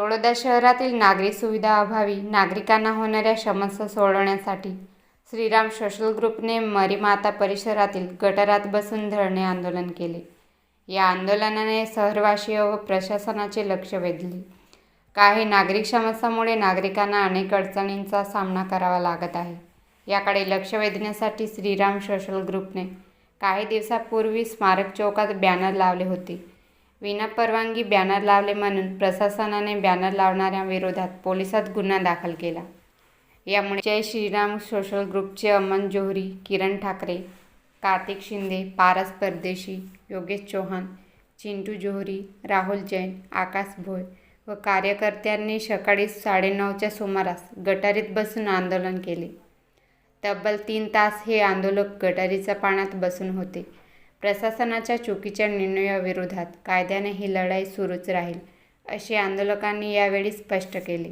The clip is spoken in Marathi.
तळोदा शहरातील नागरी सुविधा अभावी नागरिकांना होणाऱ्या समस्या सोडवण्यासाठी श्रीराम सोशल ग्रुपने मरीमाता परिसरातील गटारात बसून धरणे आंदोलन केले. या आंदोलनाने शहरवासीय व प्रशासनाचे लक्ष वेधले. काही नागरिक समस्यामुळे नागरिकांना अनेक अडचणींचा सामना करावा लागत आहे. याकडे लक्ष वेधण्यासाठी श्रीराम सोशल ग्रुपने काही दिवसापूर्वी स्मारक चौकात बॅनर लावले होते. विनापरवानगी बॅनर लावले म्हणून प्रशासनाने बॅनर लावणाऱ्या विरोधात पोलिसात गुन्हा दाखल केला. यामुळे जय श्रीराम सोशल ग्रुपचे अमन जोहरी किरण ठाकरे कार्तिक शिंदे पारस परदेशी योगेश चौहान चिंटू जोहरी राहुल जैन आकाश भोय व कार्यकर्त्यांनी सकाळी साडेनऊच्या सुमारास गटारीत बसून आंदोलन केले. तब्बल तीन तास हे आंदोलक गटारीच्या पाण्यात बसून होते. प्रशासनाच्या चुकीच्या निर्णयाविरोधात कायद्याने ही लढाई सुरूच राहील असे आंदोलकांनी यावेळी स्पष्ट केले.